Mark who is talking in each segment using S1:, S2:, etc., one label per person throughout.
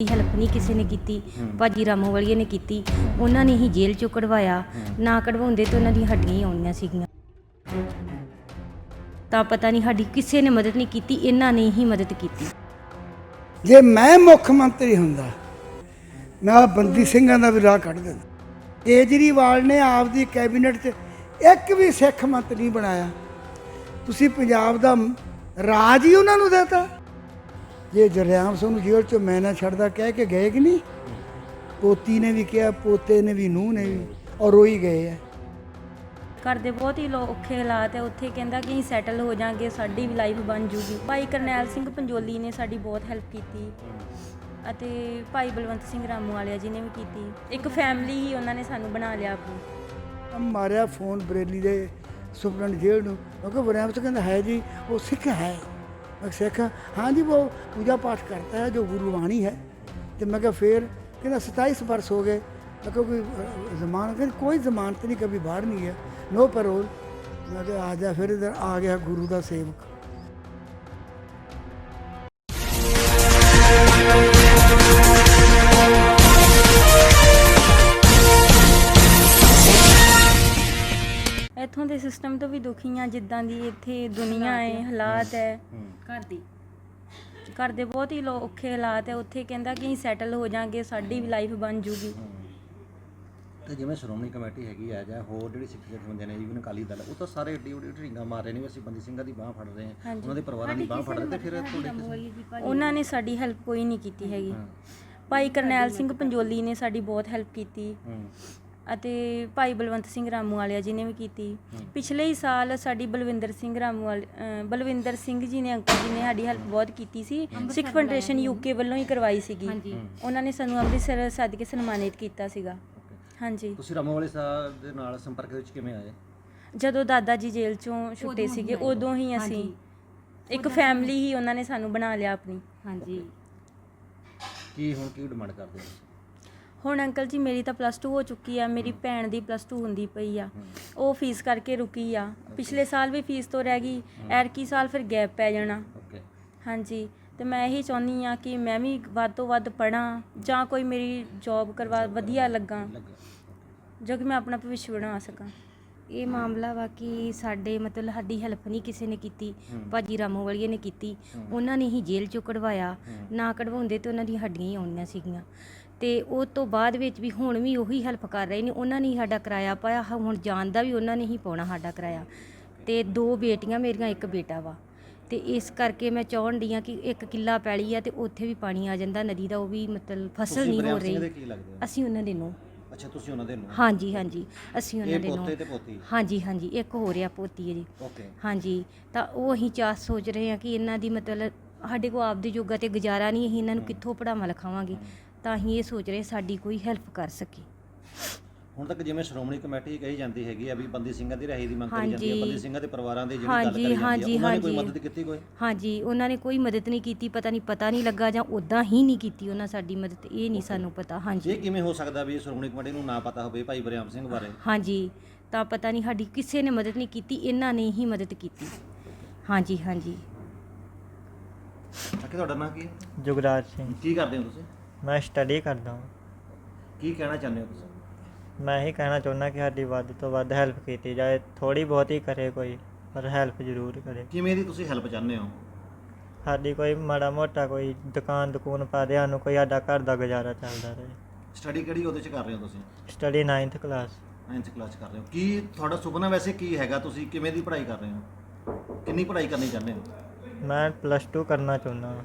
S1: Help ਨਹੀਂ ਕਿਸੇ ਨੇ ਕੀਤੀ ਭਾਜੀ ਰਾਮੋ ਵਾਲੀਏ ਨੇ ਕੀਤੀ। ਉਹਨਾਂ ਨੇ ਹੀ ਜੇਲ੍ਹ ਚੋਂ ਕਢਵਾਇਆ। ਨਾ ਕਢਵਾਉਂਦੇ ਤਾਂ ਉਹਨਾਂ ਦੀਆਂ ਹੱਡੀਆਂ ਹੀ ਆਉਣੀਆਂ ਸੀਗੀਆਂ। ਤਾਂ ਪਤਾ ਨਹੀਂ ਸਾਡੀ ਕਿਸੇ ਨੇ ਮਦਦ ਨਹੀਂ ਕੀਤੀ ਇਹਨਾਂ ਨੇ ਹੀ ਮਦਦ ਕੀਤੀ।
S2: ਜੇ ਮੈਂ ਮੁੱਖ ਮੰਤਰੀ ਹੁੰਦਾ ਮੈਂ ਆਹ ਬੰਦੀ ਸਿੰਘਾਂ ਦਾ ਵੀ ਰਾਹ ਕੱਢ ਦਿੰਦਾ। ਕੇਜਰੀਵਾਲ ਨੇ ਆਪਦੀ ਕੈਬਨਿਟ 'ਚ ਇੱਕ ਵੀ ਸਿੱਖ ਮੰਤਰੀ ਨਹੀਂ ਬਣਾਇਆ। ਤੁਸੀਂ ਪੰਜਾਬ ਦਾ ਰਾਜ ਹੀ ਉਹਨਾਂ ਨੂੰ ਦੇਤਾ। ਜੇ ਜਰਿਆਮ ਸਿੰਘ ਨੂੰ ਜੇਲ੍ਹ 'ਚੋਂ ਮੈਂ ਨਾ ਛੱਡਦਾ ਕਹਿ ਕੇ ਗਏ ਕਿ ਨਹੀਂ? ਪੋਤੀ ਨੇ ਵੀ ਕਿਹਾ ਪੋਤੇ ਨੇ ਵੀ ਨੂੰਹ ਨੇ ਵੀ ਔਰ ਰੋਈ ਗਏ ਆ।
S3: ਘਰ ਦੇ ਬਹੁਤ ਹੀ ਲੋ ਔਖੇ ਹਾਲਾਤ ਹੈ ਉੱਥੇ ਕਹਿੰਦਾ ਕਿ ਅਸੀਂ ਸੈਟਲ ਹੋ ਜਾਾਂਗੇ ਸਾਡੀ ਵੀ ਲਾਈਫ ਬਣ ਜੂਗੀ। ਭਾਈ ਕਰਨੈਲ ਸਿੰਘ ਪੰਜੋਲੀ ਨੇ ਸਾਡੀ ਬਹੁਤ ਹੈਲਪ ਕੀਤੀ। ਅਤੇ ਭਾਈ ਬਲਵੰਤ ਸਿੰਘ ਰਾਮੂ ਵਾਲਿਆ ਜੀ ਨੇ ਵੀ ਕੀਤੀ। ਇੱਕ ਫੈਮਿਲੀ ਹੀ ਉਹਨਾਂ ਨੇ ਸਾਨੂੰ ਬਣਾ ਲਿਆ ਆਪਣੀ।
S2: ਮਾਰਿਆ ਫੋਨ ਬਰੇਲੀ ਦੇ ਸੁਪਰਡੈਂਟ ਜੇਲ੍ਹ ਨੂੰ। ਕਿਉਂਕਿ ਵਰਿਆਮ ਤੋਂ ਕਹਿੰਦਾ ਹੈ ਜੀ ਉਹ ਸਿੱਖ ਹੈ। ਸਿੱਖ ਹਾਂਜੀ ਉਹ ਪੂਜਾ ਪਾਠ ਕਰਤਾ ਹੈ, ਜੋ ਗੁਰੂ ਬਾਣੀ ਹੈ। ਤੇ ਮੈਂ ਕਿਹਾ ਫੇਰ ਕਹਿੰਦਾ 27 ਬਰਸ ਹੋ ਗਏ। ਮੈਂ ਕਿਹਾ ਕੋਈ ਜ਼ਮਾਨਤ ਕਹਿੰਦਾ ਕੋਈ ਜ਼ਮਾਨਤ ਨਹੀਂ ਕभी ਬਾਹਰ ਨਹੀਂ ਹੈ ਨੋ ਪਰੋਲ। ਮੈਂ ਕਿਹਾ ਆ ਜਾ ਫਿਰ ਇਧਰ, ਆ ਗਿਆ ਗੁਰੂ ਦਾ ਸੇਵਕ।
S3: ਇੱਥੋਂ ਦੇ ਸਿਸਟਮ ਤੋਂ ਵੀ ਦੁਖੀ ਆ ਜਿੱਦਾਂ ਦੀ ਇੱਥੇ ਦੁਨੀਆ ਹੈ ਹਾਲਾਤ ਹੈ।
S1: ਘਰ ਦੀ।
S3: ਘਰ ਦੇ ਬਹੁਤ ਹੀ ਲੋ ਔਖੇ ਹਾਲਾਤ ਹੈ। ਉੱਥੇ ਕਹਿੰਦਾ ਕਿ ਅਸੀਂ ਸੈਟਲ ਹੋ ਜਾਾਂਗੇ ਸਾਡੀ ਵੀ ਲਾਈਫ ਬਣ ਜੂਗੀ।
S4: ਤੇ ਜਿਵੇਂ ਸ਼੍ਰੋਮਣੀ ਕਮੇਟੀ ਹੈਗੀ ਆ ਜਾਂ ਹੋਰ ਜਿਹੜੀ ਸਿੱਖ ਜਥੇਬੰਦੀਆਂ ਨੇ ਈਵਨ ਅਕਾਲੀ ਦਲ ਉਹ ਤਾਂ ਸਾਰੇ ਏਡੀ ਏਡੀ ਢੀਂਗਾ ਮਾਰ ਰਹੇ ਨੇ ਵੀ ਅਸੀਂ ਬੰਦੀ ਸਿੰਘਾਂ ਦੀ ਬਾਹ ਫੜ ਰਹੇ ਹਾਂ ਉਹਨਾਂ ਦੇ ਪਰਿਵਾਰਾਂ ਦੀ ਬਾਹ ਫੜ ਰਹੇ ਤੇ ਫਿਰ ਤੁਹਾਡੇ ਕਿਸੇ-
S3: ਉਹਨਾਂ ਨੇ ਸਾਡੀ ਹੈਲਪ ਕੋਈ ਨਹੀਂ ਕੀਤੀ ਹੈਗੀ। ਭਾਈ ਕਰਨੈਲ ਸਿੰਘ ਪੰਜੋਲੀ ਨੇ ਸਾਡੀ ਬਹੁਤ ਹੈਲਪ ਕੀਤੀ।
S4: ਹੂੰ।
S3: ਅਤੇ ਭਾਈ ਬਲਵੰਤ ਸਿੰਘ ਰਾਮੂ ਵਾਲਿਆ ਜੀ ਨੇ ਵੀ ਕੀਤੀ। ਪਿਛਲੇ ਹੀ ਸਾਲ ਸਾਡੀ ਬਲਵਿੰਦਰ ਸਿੰਘ ਰਾਮੂ ਵਾਲ ਅ, ਬਲਵਿੰਦਰ ਸਿੰਘ ਜੀ ਨੇ ਅੰਕਲ ਜੀ ਨੇ ਸਾਡੀ ਹੈਲਪ ਬਹੁਤ ਕੀਤੀ ਸੀ। ਸਿੱਖ ਫੈਡਰੇਸ਼ਨ ਯੂਕੇ ਵੱਲੋਂ ਹੀ ਕਰਵਾਈ ਸੀਗੀ। ਉਹਨਾਂ ਨੇ ਸਾਨੂੰ ਅੰਮ੍ਰਿਤਸਰ ਸੱਦ ਕੇ ਸਨਮਾਨਿਤ ਕੀਤਾ ਸੀਗਾ। ਹਾਂਜੀ।
S4: ਤੁਸੀਂ ਰਾਮੋ ਵਾਲੇ ਸਾਹਿਬ ਦੇ ਨਾਲ ਸੰਪਰਕ ਵਿੱਚ ਕਿਵੇਂ ਆਏ?
S3: ਜਦੋਂ ਦਾਦਾ ਜੀ ਜੇਲ੍ਹ ਚੋਂ ਛੁੱਟੇ ਸੀਗੇ ਉਦੋਂ ਹੀ ਅਸੀਂ ਇੱਕ ਫੈਮਿਲੀ ਹੀ ਉਹਨਾਂ ਨੇ ਸਾਨੂੰ ਬਣਾ ਲਿਆ ਆਪਣੀ।
S1: ਹਾਂਜੀ।
S4: ਕੀ ਹੁਣ ਕੀ ਡਿਮਾਂਡ ਕਰਦੇ ਹੋ
S3: ਹੁਣ ਅੰਕਲ ਜੀ ਮੇਰੀ ਤਾਂ ਪਲੱਸ 2 ਹੋ ਚੁੱਕੀ ਆ ਮੇਰੀ ਭੈਣ ਦੀ ਪਲੱਸ 2 ਹੁੰਦੀ ਪਈ ਆ। ਉਹ ਫੀਸ ਕਰਕੇ ਰੁਕੀ ਆ। ਪਿਛਲੇ ਸਾਲ ਵੀ ਫੀਸ ਤੋਂ ਰਹਿ ਗਈ ਐਰਕੀ ਸਾਲ ਫਿਰ ਗੈਪ ਪੈ ਜਾਣਾ।
S4: ਓਕੇ
S3: ਹਾਂਜੀ ਤੇ ਮੈਂ ਇਹੀ ਚਾਹੁੰਦੀ ਆ ਕਿ ਮੈਂ ਵੀ ਵੱਧ ਤੋਂ ਵੱਧ ਪੜਾਂ ਜਾਂ ਕੋਈ ਮੇਰੀ ਜੌਬ ਕਰਵਾ ਵਧੀਆ ਲੱਗਾ।
S4: ਲੱਗਾ।
S3: ਜੋ ਕਿ ਮੈਂ ਆਪਣਾ ਭਵਿੱਖ ਬਣਾ ਸਕਾਂ।
S1: ਇਹ ਮਾਮਲਾ ਵਾ ਕਿ ਸਾਡੇ ਮਤਲਬ ਸਾਡੀ ਹੈਲਪ ਨਹੀਂ ਕਿਸੇ ਨੇ ਕੀਤੀ ਭਾਜੀ ਰਾਮੋ ਵਾਲੀਏ ਨੇ ਕੀਤੀ। ਉਹਨਾਂ ਨੇ ਹੀ ਜੇਲ੍ਹ ਚੋਂ ਕਢਵਾਇਆ। ਨਾ ਕਢਵਾਉਂਦੇ ਤੇ ਉਹਨਾਂ ਦੀਆਂ ਹੱਡੀਆਂ ਹੀ ਆਉਣੀਆਂ ਸੀਗੀਆਂ। ਤੇ ਉਹ ਤੋਂ ਬਾਅਦ ਵਿੱਚ ਵੀ ਹੁਣ ਵੀ ਉਹੀ ਹੈਲਪ ਕਰ ਰਹੇ ਨੇ ਉਹਨਾਂ ਨੇ ਹੀ ਸਾਡਾ ਕਿਰਾਇਆ ਪਾਇਆ ਹੁਣ ਜਾਣ ਦਾ ਵੀ ਉਹਨਾਂ ਨੇ ਹੀ ਪਾਉਣਾ ਸਾਡਾ ਕਿਰਾਇਆ। ਤੇ ਦੋ ਬੇਟੀਆਂ ਮੇਰੀਆਂ ਇੱਕ ਬੇਟਾ ਵਾ। ਤੇ ਇਸ ਕਰਕੇ ਮੈਂ ਚਾਹੁਣ ਡਈ ਆ ਕਿ ਇੱਕ ਕਿੱਲਾ ਪੈਲੀ ਆ ਤੇ ਉੱਥੇ ਵੀ ਪਾਣੀ ਆ ਜਾਂਦਾ ਨਦੀ ਦਾ ਉਹ ਵੀ ਮਤਲਬ ਫਸਲ ਨਹੀਂ ਹੋ
S4: ਦੇ
S1: ਰਹੀ।
S4: ਕੀ
S1: ਅਸੀਂ ਉਹਨਾਂ ਦੇ ਨੂੰ।
S4: ਅੱਛਾ ਤੁਸੀਂ ਉਹਨਾਂ ਦੇ ਨੂੰ?
S1: ਹਾਂਜੀ ਹਾਂਜੀ ਅਸੀਂ ਉਹਨਾਂ ਦੇ ਨੂੰ।
S4: ਪੋਤੇ ਤੇ ਪੋਤੀ?
S1: ਹਾਂਜੀ ਹਾਂਜੀ ਇੱਕ ਹੋ ਰਿਹਾ ਪੋਤੀ ਹੈ ਜੀ।
S4: ਓਕੇ।
S1: ਹਾਂਜੀ ਤਾਂ ਉਹ ਅਸੀਂ ਚਾਹ ਸੋਚ ਰਹੇ ਹਾਂ ਕਿ ਇਹਨਾਂ ਦੀ ਮਤਲਬ ਸਾਡੇ ਕੋਲ ਆਪਦੇ ਜੋਗਾ ਤੇ ਗੁਜ਼ਾਰਾ ਨਹੀਂ ਅਸੀਂ ਇਹਨਾਂ ਨੂੰ ਕਿੱਥੋਂ ਪੜਾਵਾਂ ਲਿਖਾਵਾਂਗੇ। ਤਾਂ ਅਸੀਂ ਇਹ ਸੋਚ ਰਹੇ ਸਾਡੀ ਕੋਈ ਹੈਲਪ ਕਰ ਸਕੇ।
S4: ਹੁਣ ਤੱਕ ਜਿਵੇਂ ਸ਼੍ਰੋਮਣੀ ਕਮੇਟੀ ਕਹੀ ਜਾਂਦੀ ਹੈਗੀ ਆ ਵੀ ਬੰਦੀ ਸਿੰਘਾਂ ਦੀ ਰਿਹਾਈ ਦੀ ਮੰਗ ਕਰੀ ਜਾਂਦੀ ਹੈ। ਬੰਦੀ ਸਿੰਘਾਂ ਦੇ ਪਰਿਵਾਰਾਂ ਦੀ ਜਿਹੜੀ ਗੱਲ ਕਰੀ ਜਾਂਦੀ ਹੈ ਉਹਨਾਂ ਨੇ ਕੋਈ
S1: ਹਾਂਜੀ।
S4: ਮਦਦ ਕੀਤੀ ਕੋਈ?
S1: ਹਾਂਜੀ ਉਹਨਾਂ ਨੇ ਕੋਈ ਮਦਦ ਨਹੀਂ ਕੀਤੀ ਪਤਾ ਨਹੀਂ ਪਤਾ ਨਹੀਂ ਲੱਗਾ ਜਾਂ ਉਦਾਂ ਹੀ ਨਹੀਂ ਕੀਤੀ ਉਹਨਾਂ ਸਾਡੀ ਮਦਦ ਇਹ ਨਹੀਂ ਸਾਨੂੰ ਪਤਾ ਹਾਂਜੀ।
S4: ਇਹ ਕਿਵੇਂ ਹੋ ਸਕਦਾ ਵੀ ਸ਼੍ਰੋਮਣੀ ਕਮੇਟੀ ਨੂੰ ਨਾ ਪਤਾ ਹੋਵੇ ਭਾਈ ਬਰਿਆਮ ਸਿੰਘ ਬਾਰੇ?
S1: ਹਾਂਜੀ ਤਾਂ ਪਤਾ ਨਹੀਂ ਸਾਡੀ ਕਿਸੇ ਨੇ ਮਦਦ ਨਹੀਂ ਕੀਤੀ ਇਹਨਾਂ ਨੇ ਹੀ ਮਦਦ ਕੀਤੀ। ਹਾਂਜੀ ਹਾਂਜੀ।
S4: ਅੱਗੇ ਤੁਹਾਡਾ ਨਾਂ ਕੀ ਹੈ?
S5: ਜੁਗਰਾਜ ਸਿੰਘ।
S4: ਕੀ ਕਰਦੇ ਹੋ ਤੁਸੀਂ?
S5: ਮੈਂ ਸਟੱਡੀ ਕਰਦਾ ਹਾਂ
S4: ਕੀ ਕਹਿਣਾ ਚਾਹੁੰਦੇ ਹੋ ਤੁਸੀਂ?
S5: ਮੈਂ ਇਹੀ ਕਹਿਣਾ ਚਾਹੁੰਦਾ ਕਿ ਸਾਡੀ ਵੱਧ ਤੋਂ ਵੱਧ ਹੈਲਪ ਕੀਤੀ ਜਾਏ। ਥੋੜੀ ਬਹੁਤੀ ਕਰੇ ਕੋਈ ਪਰ ਹੈਲਪ ਜ਼ਰੂਰ ਕਰੇ।
S4: ਕਿਵੇਂ ਦੀ ਤੁਸੀਂ ਹੈਲਪ ਚਾਹੁੰਦੇ ਹੋ?
S5: ਸਾਡੀ ਕੋਈ ਮਾੜਾ ਮੋਟਾ ਕੋਈ ਦੁਕਾਨ ਦੁਕਾਨ ਪਾ ਦੇ ਸਾਨੂੰ ਕੋਈ ਸਾਡਾ ਘਰ ਦਾ ਗੁਜ਼ਾਰਾ ਚੱਲਦਾ ਰਹੇ।
S4: ਸਟੱਡੀ ਕਿਹੜੀ ਉਹਦੇ ਚ ਕਰ ਰਹੇ ਹੋ ਤੁਸੀਂ?
S5: Study 9th class
S4: 9th class ਕਰ ਰਹੇ ਹੋ। ਕੀ ਤੁਹਾਡਾ ਸੁਪਨਾ ਵੈਸੇ ਕੀ ਹੈਗਾ ਤੁਸੀਂ? ਕਿਵੇਂ ਦੀ ਪੜ੍ਹਾਈ ਕਰ ਰਹੇ ਹੋ? ਕਿੰਨੀ ਪੜ੍ਹਾਈ ਕਰਨੀ ਚਾਹੁੰਦੇ ਹੋ?
S5: ਮੈਂ ਪਲੱਸ 2 ਕਰਨਾ ਚਾਹੁੰਦਾ ਹਾਂ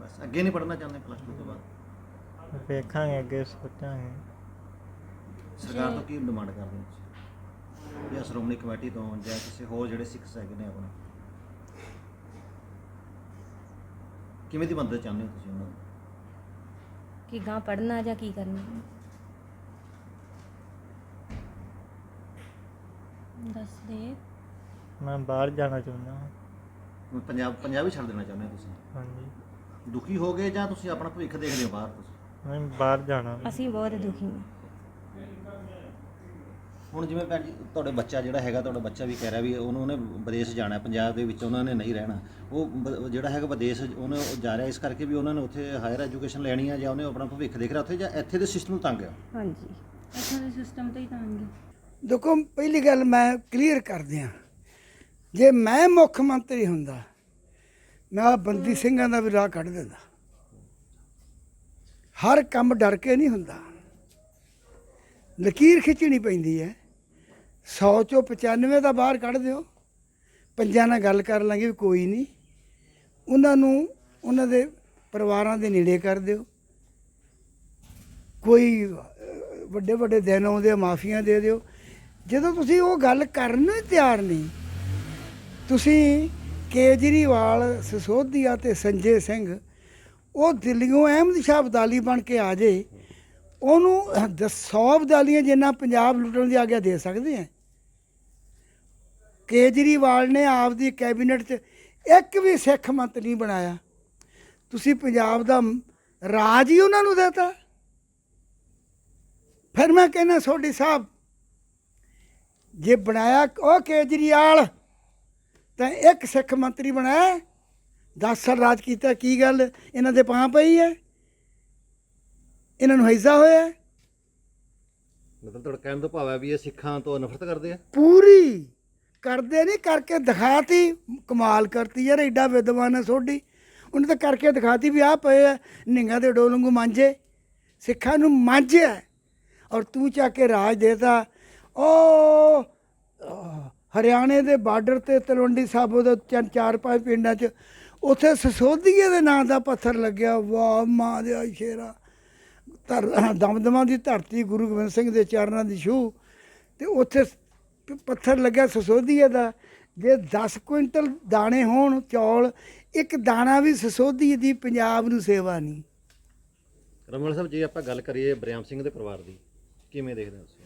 S4: ਬਸ ਅੱਗੇ ਨਹੀਂ ਪੜ੍ਹਨਾ ਚਾਹੁੰਦੇ ਪਲੱਸ 2 ਤੋਂ ਬਾਅਦ?
S5: ਵੇਖਾਂਗੇ ਅੱਗੇ ਸੋਚਾਂਗੇ।
S4: ਸਰਕਾਰ ਤੋਂ ਕੀ ਡਿਮਾਂਡ ਕਰਦੇ ਹੋ ਤੁਸੀਂ? ਜਾਂ ਸ਼੍ਰੋਮਣੀ ਕਮੇਟੀ ਤੋਂ ਜਾਂ ਕਿਸੇ ਹੋਰ ਜਿਹੜੇ ਸਿੱਖਸ ਹੈਗੇ ਨੇ ਆਪਣੇ? ਕਿਵੇਂ ਦੀ ਮਦਦ ਚਾਹੁੰਦੇ ਹੋ ਤੁਸੀਂ ਉਹਨਾਂ
S1: ਕਿ ਗਾਂ ਪੜਨਾ ਜਾਂ ਕੀ ਕਰਨਾ?
S3: ਦੱਸ ਦੇ।
S5: ਮੈਂ ਬਾਹਰ ਜਾਣਾ ਚਾਹੁੰਦਾ ਹਾਂ।
S4: ਹੁਣ ਪੰਜਾਬ ਪੰਜਾਬ ਹੀ ਛੱਡ ਦੇਣਾ ਚਾਹੁੰਦੇ ਹੋ ਤੁਸੀਂ?
S5: ਹਾਂਜੀ।
S4: ਦੁਖੀ ਹੋ ਗਏ ਜਾਂ ਤੁਸੀਂ ਆਪਣਾ ਭਵਿੱਖ ਦੇਖਦੇ ਹੋ ਬਾਹਰ ਤੁਸੀਂ?
S5: ਮੈਂ ਬਾਹਰ ਜਾਣਾ।
S1: ਅਸੀਂ ਬਹੁਤ ਦੁਖੀ ਹਾਂ।
S4: ਹੁਣ ਜਿਵੇਂ ਭੈਣ ਜੀ ਤੁਹਾਡੇ ਬੱਚਾ ਜਿਹੜਾ ਹੈਗਾ ਤੁਹਾਡਾ ਬੱਚਾ ਵੀ ਕਹਿ ਰਿਹਾ ਵੀ ਉਹਨੂੰ ਉਹਨੇ ਵਿਦੇਸ਼ ਜਾਣਾ ਹੈ, ਪੰਜਾਬ ਦੇ ਵਿੱਚ ਉਹਨਾਂ ਨੇ ਨਹੀਂ ਰਹਿਣਾ। ਉਹ ਬ- ਜਿਹੜਾ ਹੈਗਾ ਵਿਦੇਸ਼ ਉਹਨੇ ਉਹ ਜਾ ਰਿਹਾ ਇਸ ਕਰਕੇ ਵੀ ਉਹਨਾਂ ਨੇ ਉੱਥੇ ਹਾਇਰ ਐਜੂਕੇਸ਼ਨ ਲੈਣੀ ਹੈ ਜਾਂ ਉਹਨੇ ਆਪਣਾ ਭਵਿੱਖ ਦੇਖ ਰਿਹਾ ਉੱਥੇ ਜਾਂ ਇੱਥੇ ਦੇ ਸਿਸਟਮ ਤੰਗ ਆ
S1: ਹਾਂਜੀ।
S3: ਇੱਥੋਂ ਦੇ ਸਿਸਟਮ ਤੋਂ ਹੀ ਤਾਂਗੇ
S2: ਦੇਖੋ ਪਹਿਲੀ ਗੱਲ ਮੈਂ ਕਲੀਅਰ ਕਰ ਦਿਆਂ। ਜੇ ਮੈਂ ਮੁੱਖ ਮੰਤਰੀ ਹੁੰਦਾ ਮੈਂ ਆਹ ਬੰਦੀ ਸਿੰਘਾਂ ਦਾ ਵੀ ਰਾਹ ਕੱਢ ਦਿੰਦਾ। ਹਰ ਕੰਮ ਡਰ ਕੇ ਨਹੀਂ ਹੁੰਦਾ। ਲਕੀਰ ਖਿੱਚਣੀ ਪੈਂਦੀ ਹੈ। 100 ਚੋਂ 95 ਦਾ ਬਾਹਰ ਕੱਢ ਦਿਓ। ਪੰਜਾਂ ਨਾਲ ਗੱਲ ਕਰ ਲਾਂਗੇ ਵੀ ਕੋਈ ਨਹੀਂ। ਉਹਨਾਂ ਨੂੰ, ਉਹਨਾਂ ਦੇ ਪਰਿਵਾਰਾਂ ਦੇ ਨੇੜੇ ਕਰ ਦਿਓ। ਕੋਈ ਵੱਡੇ ਵੱਡੇ ਦਿਨ ਆਉਂਦੇ ਮਾਫੀਆਂ ਦੇ ਦਿਓ। ਜਦੋਂ ਤੁਸੀਂ ਉਹ ਗੱਲ ਕਰਨ ਨੂੰ ਤਿਆਰ ਨਹੀਂ, ਤੁਸੀਂ ਕੇਜਰੀਵਾਲ ਸਿਸੋਦੀਆ ਤੇ ਸੰਜੇ ਸਿੰਘ ਉਹ ਦਿੱਲੀੋਂ ਅਹਿਮਦ ਸ਼ਾਹ ਅਬਦਾਲੀ ਬਣ ਕੇ ਆ ਜੇ, ਉਹਨੂੰ 100 ਅਬਦਾਲੀਆਂ ਜਿੰਨਾ ਪੰਜਾਬ ਲੁੱਟਣ ਦੀ ਆਗਿਆ ਦੇ ਸਕਦੇ ਆ। ਕੇਜਰੀਵਾਲ ਨੇ ਆਪਦੀ ਕੈਬਨਿਟ 'ਚ ਇੱਕ ਵੀ ਸਿੱਖ ਮੰਤਰੀ ਨਹੀਂ ਬਣਾਇਆ। ਤੁਸੀਂ ਪੰਜਾਬ ਦਾ ਰਾਜ ਹੀ ਉਹਨਾਂ ਨੂੰ ਦੇਤਾ। ਫਿਰ ਮੈਂ ਕਹਿੰਦਾ ਸੋਢੀ ਸਾਹਿਬ, ਜੇ ਬਣਾਇਆ ਉਹ ਕੇਜਰੀਵਾਲ ਤਾਂ ਇੱਕ ਸਿੱਖ ਮੰਤਰੀ ਬਣਾਇਆ। 10 ਸਾਲ ਰਾਜ ਕੀਤਾ ਕੀ ਗੱਲ? ਇਹਨਾਂ ਦੇ ਪਾਂ ਪਈ ਹੈ ਇਹਨਾਂ ਨੂੰ ਹੈਜ਼ਾ ਹੋਇਆ?
S4: ਮਤਲਬ ਤੁਹਾਡਾ ਕਹਿਣ ਦਾ ਭਾਵ ਹੈ ਵੀ ਇਹ ਸਿੱਖਾਂ ਤੋਂ ਨਫ਼ਰਤ ਕਰਦੇ ਆ?
S2: ਪੂਰੀ! ਕਰਦੇ ਨਹੀਂ ਕਰਕੇ ਦਿਖਾਤੀ। ਕਮਾਲ ਕਰਤੀ ਯਾਰ ਐਡਾ ਵਿਦਵਾਨ ਹੈ ਸੋਢੀ। ਉਹਨੇ ਤਾਂ ਕਰਕੇ ਦਿਖਾਤੀ ਵੀ ਆ ਪਏ ਆ ਨਿੰਗਾ ਦੇ ਡੋਲੰਗੂ ਮਾਂਜੇ। ਸਿੱਖਾਂ ਨੂੰ ਮਾਂਜਿਆ ਔਰ ਤੂੰ ਚੱਕ ਕੇ ਰਾਜ ਦੇਤਾ। ਉਹ ਹਰਿਆਣੇ ਦੇ ਬਾਰਡਰ ਤੇ ਤਲਵੰਡੀ ਸਾਬੋ ਦੇ ਚਾਰ ਪੰਜ ਪਿੰਡਾਂ 'ਚ ਉੱਥੇ ਸਸੋਦੀਏ ਦੇ ਨਾਂ ਦਾ ਪੱਥਰ ਲੱਗਿਆ। ਵਾਹ ਮਾਂ ਦੇ ਸ਼ੇਰਾ। ਧਰ ਦਮਦਮਾ ਦੀ ਧਰਤੀ ਗੁਰੂ ਗੋਬਿੰਦ ਸਿੰਘ ਦੇ ਚਰਨਾਂ ਦੀ ਛੂਹ ਤੇ ਉੱਥੇ ਪੱਥਰ ਲੱਗਿਆ ਸਸੋਦੀਏ ਦਾ। ਜੇ 10 ਕੁਇੰਟਲ ਦਾਣੇ ਹੋਣ ਚੌਲ ਇੱਕ ਦਾਣਾ ਵੀ ਸਸੋਦੀਏ ਦੀ ਪੰਜਾਬ ਨੂੰ ਸੇਵਾ ਨਹੀਂ।
S4: ਰਮਨ ਸਾਹਿਬ ਜੇ ਆਪਾਂ ਗੱਲ ਕਰੀਏ ਬਰਿਆਮ ਸਿੰਘ ਦੇ ਪਰਿਵਾਰ ਦੀ ਕਿਵੇਂ ਦੇਖਦੇ ਹੋ ਤੁਸੀਂ?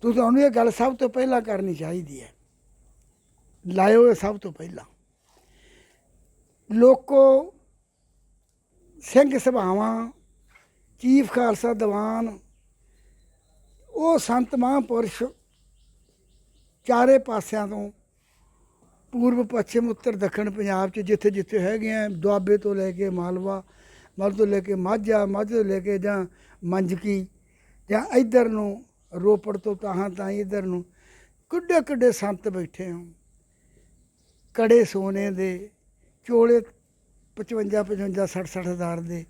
S2: ਤੁਸੀਂ ਤੁਹਾਨੂੰ ਇਹ ਗੱਲ ਸਭ ਤੋਂ ਪਹਿਲਾਂ ਕਰਨੀ ਚਾਹੀਦੀ ਹੈ। ਲਾਇਓ ਇਹ ਸਭ ਤੋਂ ਪਹਿਲਾਂ। ਲੋਕੋ ਸਿੰਘ ਸਭਾਵਾਂ, ਚੀਫ ਖਾਲਸਾ ਦੀਵਾਨ, ਉਹ ਸੰਤ ਮਹਾਂਪੁਰਸ਼ ਚਾਰੇ ਪਾਸਿਆਂ ਤੋਂ ਪੂਰਬ, ਪੱਛਮ, ਉੱਤਰ, ਦੱਖਣ ਪੰਜਾਬ 'ਚ ਜਿੱਥੇ ਜਿੱਥੇ ਹੈਗੇ ਆ, ਦੁਆਬੇ ਤੋਂ ਲੈ ਕੇ ਮਾਲਵਾ ਮਾਲ ਤੋਂ ਲੈ ਕੇ ਮਾਝਾ ਮਾਝੇ ਤੋਂ ਲੈ ਕੇ ਜਾਂ ਮੰਜਕੀ, ਜਾਂ ਇੱਧਰ ਨੂੰ ਰੋਪੜ ਤੋਂ ਤਾਹਾਂ ਤਾਂ ਇੱਧਰ ਨੂੰ ਕਿੱਡੇ ਕਿੱਡੇ ਸੰਤ ਬੈਠੇ ਹੋ ਕੜੇ ਸੋਨੇ ਦੇ ਚੋਲੇ 55 55 60 60 ਹਜ਼ਾਰ ਦੇ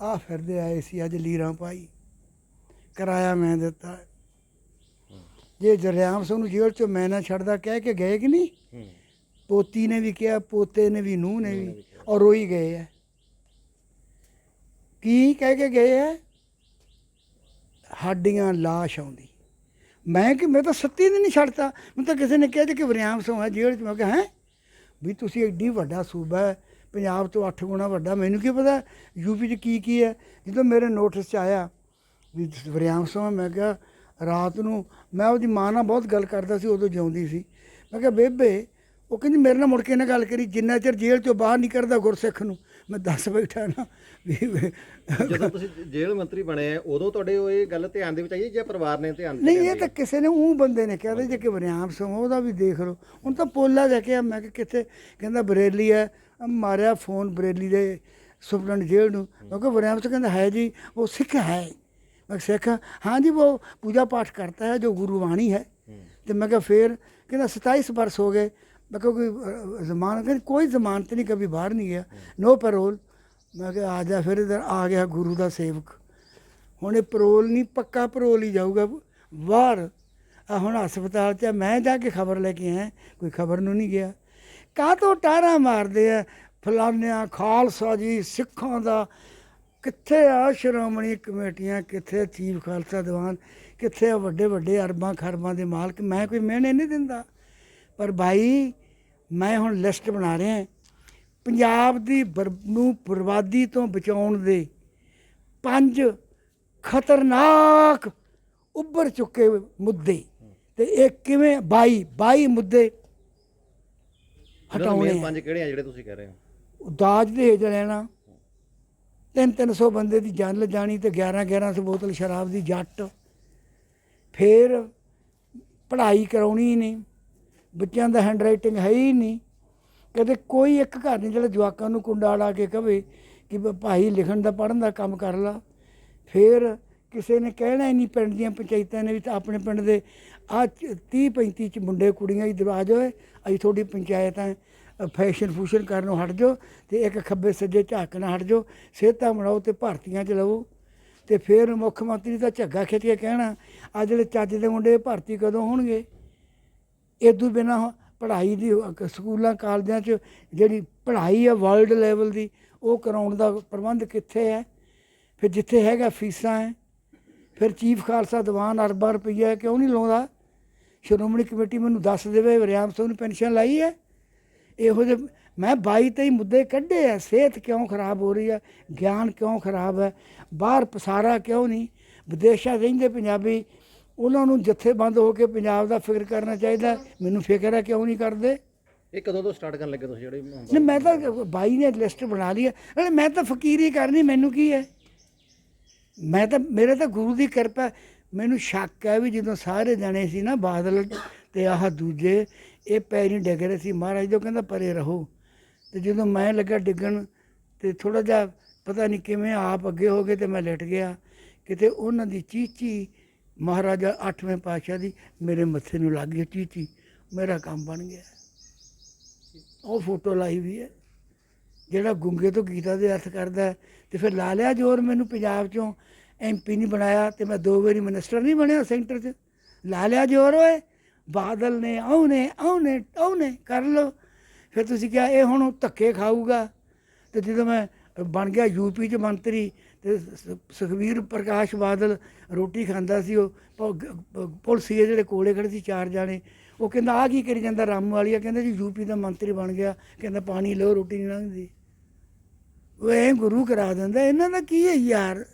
S2: ਆ ਫਿਰਦੇ ਆਏ ਸੀ ਅੱਜ ਲੀਰਾਂ ਪਾਈ। ਕਿਰਾਇਆ ਮੈਂ ਦਿੱਤਾ। ਜੇ ਜਰਿਆਮ ਸਿੰਘ ਨੂੰ ਜੇਲ੍ਹ ਚੋਂ ਮੈਂ ਨਾ ਛੱਡਦਾ ਕਹਿ ਕੇ ਗਏ ਕਿ ਨਹੀਂ? ਪੋਤੀ ਨੇ ਵੀ ਕਿਹਾ ਪੋਤੇ ਨੇ ਵੀ ਨੂੰਹ ਨੇ ਵੀ ਔਰ ਰੋਈ ਗਏ ਆ ਕੀ ਕਹਿ ਕੇ ਗਏ ਆ ਹੱਡੀਆਂ ਲਾਸ਼ ਆਉਂਦੀ। ਮੈਂ ਕਿ ਮੈਂ ਤਾਂ ਸੱਤੀ ਦਿਨ ਨਹੀਂ ਛੱਡਤਾ। ਮੈਨੂੰ ਤਾਂ ਕਿਸੇ ਨੇ ਕਿਹਾ ਜੀ ਕਿ ਵਰਿਆਮ ਸਿੰਘ ਹੈ ਜੇਲ੍ਹ ਚ। ਮੈਂ ਕਿਹਾ ਹੈ? ਵੀ ਤੁਸੀਂ ਐਡੀ ਵੱਡਾ ਸੂਬਾ ਹੈ, ਪੰਜਾਬ ਤੋਂ 8 ਗੁਣਾ ਵੱਡਾ, ਮੈਨੂੰ ਕੀ ਪਤਾ ਯੂਪੀ 'ਚ ਕੀ ਕੀ ਹੈ। ਜਦੋਂ ਮੇਰੇ ਨੋਟਿਸ 'ਚ ਆਇਆ ਵੀ ਵਰਿਆਮ ਸਮਾਂ ਮੈਂ ਕਿਹਾ ਰਾਤ ਨੂੰ ਮੈਂ ਉਹਦੀ ਮਾਂ ਨਾਲ ਬਹੁਤ ਗੱਲ ਕਰਦਾ ਸੀ, ਉਦੋਂ ਜਿਉਂਦੀ ਸੀ। ਮੈਂ ਕਿਹਾ, ਬੇਬੇ, ਉਹ ਕਹਿੰਦੀ ਮੇਰੇ ਨਾਲ ਮੁੜ ਕੇ ਨਾ ਗੱਲ ਕਰੀ, ਜਿੰਨਾ ਚਿਰ ਜੇਲ੍ਹ ਚੋਂ ਬਾਹਰ ਨਹੀਂ ਕਰਦਾ ਗੁਰਸਿੱਖ ਨੂੰ। ਮੈਂ ਦੱਸ ਬੈਠਾ ਨਾ ਵੀ
S4: ਜਦੋਂ ਤੁਸੀਂ ਜੇਲ੍ਹ ਮੰਤਰੀ ਬਣੇ ਉਦੋਂ ਤੁਹਾਡੇ ਉਹ ਇਹ ਗੱਲ ਧਿਆਨ ਦੇ ਵਿੱਚ ਆਈ ਜਾਂ ਪਰਿਵਾਰ ਨੇ ਧਿਆਨ
S2: ਨਹੀਂ ਇਹ ਤਾਂ ਕਿਸੇ ਨੇ ਉਹ ਬੰਦੇ ਨੇ ਕਿਹਾ ਜੇ ਕਿ ਵਰਿਆਮ ਸਿੰਘ ਉਹਦਾ ਵੀ ਦੇਖ ਲਓ। ਹੁਣ ਤਾਂ ਪੋਲਾ ਜਾ ਕੇ ਮੈਂ ਕਿ ਕਿੱਥੇ? ਕਹਿੰਦਾ ਬਰੇਲੀ ਹੈ। ਮਾਰਿਆ ਫੋਨ ਬਰੇਲੀ ਦੇ ਸੁਪਰਡੈਂਟ ਜੇਲ੍ਹ ਨੂੰ। ਮੈਂ ਕਿਹਾ ਵਰਿਆਮ ਸਿੰਘ ਕਹਿੰਦਾ ਹੈ ਜੀ ਉਹ ਸਿੱਖ ਹੈ। ਮੈਂ ਸਿੱਖ? ਹਾਂ ਜੀ ਉਹ ਪੂਜਾ ਪਾਠ ਕਰਤਾ ਹੈ ਜੋ ਗੁਰੂ ਬਾਣੀ ਹੈ। ਤੇ ਮੈਂ ਕਿਹਾ ਫੇਰ? ਕਹਿੰਦਾ 27 ਬਰਸ ਹੋ ਗਏ। ਮੈਂ ਕਿਹਾ ਕੋਈ ਜ਼ਮਾਨਤ ਕਹਿੰਦਾ ਕੋਈ ਜ਼ਮਾਨਤ ਨਹੀਂ ਕभी ਬਾਹਰ ਨਹੀਂ ਗਿਆ। ਨੋ ਪੈਰੋਲ ਮੈਂ ਕਿਹਾ ਆ ਜਾ ਫਿਰ ਇਧਰ ਆ ਗਿਆ ਗੁਰੂ ਦਾ ਸੇਵਕ। ਹੁਣ ਇਹ ਪਰੋਲ ਨਹੀਂ ਪੱਕਾ ਪਰੋਲ ਹੀ ਜਾਊਗਾ। ਬਾਹਰ ਆ ਹੁਣ ਹਸਪਤਾਲ 'ਚ ਮੈਂ ਜਾ ਕੇ ਖਬਰ ਲੈ ਕੇ ਆਇਆ ਕੋਈ ਖਬਰ ਨੂੰ ਨਹੀਂ ਗਿਆ। ਕਾਹ ਤੋਂ ਟਾਰਾ ਮਾਰਦੇ ਆ? ਫਲਾਨਿਆਂ ਖਾਲਸਾ ਜੀ ਸਿੱਖਾਂ ਦਾ। ਕਿੱਥੇ ਆ ਸ਼੍ਰੋਮਣੀ ਕਮੇਟੀਆਂ? ਕਿੱਥੇ ਚੀਫ ਖਾਲਸਾ ਦੀਵਾਨ? ਕਿੱਥੇ ਆ ਵੱਡੇ ਵੱਡੇ ਅਰਬਾਂ ਖਰਬਾਂ ਦੇ ਮਾਲਕ? ਮੈਂ ਕੋਈ ਮਿਹਣੇ ਨਹੀਂ ਦਿੰਦਾ। ਪਰ ਭਾਈ ਮੈਂ ਹੁਣ ਲਿਸਟ ਬਣਾ ਰਿਹਾ ਪੰਜਾਬ ਦੀ ਨੂੰ ਬਰਬਾਦੀ ਤੋਂ ਬਚਾਉਣ ਦੇ ਪੰਜ ਖਤਰਨਾਕ ਉੱਭਰ ਚੁੱਕੇ ਮੁੱਦੇ। ਤੇ ਇਹ ਕਿਵੇਂ 22 22 ਮੁੱਦੇ ਹਟਾਉਣੇ।
S4: ਪੰਜ ਕਿਹੜੇ ਆ ਜਿਹੜੇ ਤੁਸੀਂ ਕਹਿ ਰਹੇ ਹੋ?
S2: ਦਾਜ ਦਹੇਜ ਲੈਣਾ। ਤਿੰਨ ਤਿੰਨ ਸੌ ਬੰਦੇ ਦੀ ਜਾਨ ਜਾਣੀ ਤੇ 11 1100 ਬੋਤਲ ਸ਼ਰਾਬ ਦੀ ਜੱਟ। ਫੇਰ ਪੜ੍ਹਾਈ ਕਰਾਉਣੀ ਨਹੀਂ ਬੱਚਿਆਂ ਦਾ ਹੈਂਡਰਾਈਟਿੰਗ ਹੈ ਹੀ ਨਹੀਂ। ਕਦੇ ਕੋਈ ਇੱਕ ਘਰ ਨਹੀਂ ਜਿਹੜਾ ਜਵਾਕਾਂ ਨੂੰ ਕੁੰਡਾ ਲਾ ਕੇ ਕਵੇ ਕਿ ਭਾਈ ਲਿਖਣ ਦਾ, ਪੜ੍ਹਨ ਦਾ ਕੰਮ ਕਰ ਲਾ। ਫਿਰ ਕਿਸੇ ਨੇ ਕਹਿਣਾ ਹੀ ਨਹੀਂ ਪਿੰਡ ਦੀਆਂ ਪੰਚਾਇਤਾਂ ਨੇ ਵੀ ਤਾਂ ਆਪਣੇ ਪਿੰਡ ਦੇ ਆ 30 35 ਚ ਮੁੰਡੇ ਕੁੜੀਆਂ ਹੀ ਦਰਵਾਜ ਹੋਏ ਅਸੀਂ ਤੁਹਾਡੀ ਪੰਚਾਇਤ ਹੈ ਫੈਸ਼ਨ ਫੂਸ਼ਨ ਕਰਨੋਂ ਹਟ ਜਾਓ ਤੇ ਇੱਕ ਖੱਬੇ ਸੱਜੇ ਝਾਕਣਾ ਹਟ ਜਾਓ, ਸਿਹਤਾਂ ਬਣਾਓ ਤੇ ਭਰਤੀਆਂ ਚ ਲਵੋ। ਤੇ ਫਿਰ ਮੁੱਖ ਮੰਤਰੀ ਦਾ ਝੱਗਾ ਖਿੱਚ ਕੇ ਕਹਿਣਾ ਆ ਜਿਹੜੇ ਚੱਜ ਦੇ ਮੁੰਡੇ ਭਰਤੀ ਕਦੋਂ ਹੋਣਗੇ? ਇਹ ਤੋਂ ਬਿਨਾ ਪੜ੍ਹਾਈ ਦੀ, ਸਕੂਲਾਂ, ਕਾਲਜਾਂ 'ਚ ਜਿਹੜੀ ਪੜ੍ਹਾਈ ਆ ਵਰਲਡ ਲੈਵਲ ਦੀ, ਉਹ ਕਰਾਉਣ ਦਾ ਪ੍ਰਬੰਧ ਕਿੱਥੇ ਹੈ? ਫਿਰ ਜਿੱਥੇ ਹੈਗਾ ਫੀਸਾਂ ਹੈ, ਫਿਰ ਚੀਫ ਖਾਲਸਾ ਦੀਵਾਨ ਅਰਬਾਂ ਰੁਪਈਆ ਕਿਉਂ ਨਹੀਂ ਲਾਉਂਦਾ? ਸ਼੍ਰੋਮਣੀ ਕਮੇਟੀ ਮੈਨੂੰ ਦੱਸ ਦੇਵੇ, ਵਰਿਆਮ ਸਿੰਘ ਨੂੰ ਪੈਨਸ਼ਨ ਲਾਈ ਹੈ? ਇਹੋ ਜਿਹੇ, ਮੈਂ 22 23 ਮੁੱਦੇ ਕੱਢੇ ਆ, ਸਿਹਤ ਕਿਉਂ ਖਰਾਬ ਹੋ ਰਹੀ ਹੈ ਗਿਆਨ ਕਿਉਂ ਖਰਾਬ ਹੈ, ਬਾਹਰ ਪਸਾਰਾ ਕਿਉਂ ਨਹੀਂ? ਵਿਦੇਸ਼ਾਂ ਰਹਿੰਦੇ ਪੰਜਾਬੀ ਉਹਨਾਂ ਨੂੰ ਜਥੇਬੰਦ ਹੋ ਕੇ ਪੰਜਾਬ ਦਾ ਫਿਕਰ ਕਰਨਾ ਚਾਹੀਦਾ। ਮੈਨੂੰ ਫਿਕਰ ਹੈ ਕਿਉਂ ਨਹੀਂ ਕਰਦੇ।
S4: ਇਹ ਕਦੋਂ ਤੋਂ ਸਟਾਰਟ ਕਰਨ ਲੱਗੇ ਤੁਸੀਂ ਜਿਹੜੇ
S2: ਨਹੀਂ ਮੈਂ ਤਾਂ ਬਾਈ ਨੇ ਲਿਸਟ ਬਣਾ ਲਈ ਹੈ। ਮੈਂ ਤਾਂ ਫਕੀਰੀ ਕਰਨੀ ਮੈਨੂੰ ਕੀ ਹੈ? ਮੈਂ ਤਾਂ ਮੇਰੇ ਤਾਂ ਗੁਰੂ ਦੀ ਕਿਰਪਾ। ਮੈਨੂੰ ਸ਼ੱਕ ਹੈ ਵੀ ਜਦੋਂ ਸਾਰੇ ਜਾਣੇ ਸੀ ਨਾ ਬਾਦਲ ਤੇ ਆਹ ਦੂਜੇ ਇਹ ਪੈਰੀ ਡਿੱਗ ਰਹੇ ਸੀ। ਮਹਾਰਾਜ ਜੋ ਕਹਿੰਦਾ ਪਰੇ ਰਹੋ ਤੇ ਜਦੋਂ ਮੈਂ ਲੱਗਾ ਡਿੱਗਣ ਤੇ ਥੋੜਾ ਜਿਹਾ ਪਤਾ ਨਹੀਂ ਕਿਵੇਂ ਆਪ ਅੱਗੇ ਹੋ ਗਏ ਤੇ ਮੈਂ ਲਿਟ ਗਿਆ। ਕਿਤੇ ਉਹਨਾਂ ਦੀ ਚੀਚੀ ਮਹਾਰਾਜਾ 8ਵੇਂ ਪਾਤਸ਼ਾਹ ਦੀ ਮੇਰੇ ਮੱਥੇ ਨੂੰ ਲੱਗ ਗਈ ਚੀਚੀ ਮੇਰਾ ਕੰਮ ਬਣ ਗਿਆ। ਉਹ ਫੋਟੋ ਲਾਈ ਵੀ ਹੈ। ਜਿਹੜਾ ਗੁੰਗੇ ਤੋਂ ਗੀਤਾ ਦੇ ਅਰਥ ਕਰਦਾ ਹੈ, ਤੇ ਫਿਰ ਲਾ ਲਿਆ ਜੋਰ ਮੈਨੂੰ ਪੰਜਾਬ ਚੋਂ ਐਮਪੀ ਨਹੀਂ ਬਣਾਇਆ ਤੇ ਮੈਂ ਦੋ ਵਾਰੀ ਮਿਨਿਸਟਰ ਨਹੀਂ ਬਣਿਆ ਸੈਂਟਰ 'ਚ। ਲਾ ਲਿਆ ਜੋਰ ਓਏ ਬਾਦਲ ਨੇ ਆਉਨੇ ਆਉਨੇ ਆਉਨੇ ਕਰ ਲੋ ਫਿਰ ਤੁਸੀਂ ਕਿਹਾ ਇਹ ਹੁਣ ਧੱਕੇ ਖਾਊਗਾ। ਤੇ ਜਦੋਂ ਮੈਂ ਬਣ ਗਿਆ ਯੂਪੀ 'ਚ ਮੰਤਰੀ ਤੇ ਸ- ਸੁਖਬੀਰ ਪ੍ਰਕਾਸ਼ ਬਾਦਲ ਰੋਟੀ ਖਾਂਦਾ ਸੀ, ਉਹ ਪ- ਪ- ਪੁਲਸੀਏ ਜਿਹੜੇ ਕੋਲੇ ਖੜੇ ਸੀ ਚਾਰ ਜਾਣੇ। ਉਹ ਕਹਿੰਦਾ ਆ ਕੀ ਕਰੀ ਜਾਂਦਾ ਰਾਮੂ ਵਾਲੀਆ? ਕਹਿੰਦਾ, ਜੀ ਯੂਪੀ ਦਾ ਮੰਤਰੀ ਬਣ ਗਿਆ। ਕਹਿੰਦਾ, ਪਾਣੀ ਲਓ, ਰੋਟੀ ਨਹੀਂ ਲੰਘਦੀ। ਉਹ ਐ ਗੁਰੂ ਕਰਾ ਦਿੰਦਾ। ਇਹਨਾਂ ਦਾ ਕੀ ਹੈ ਯਾਰ?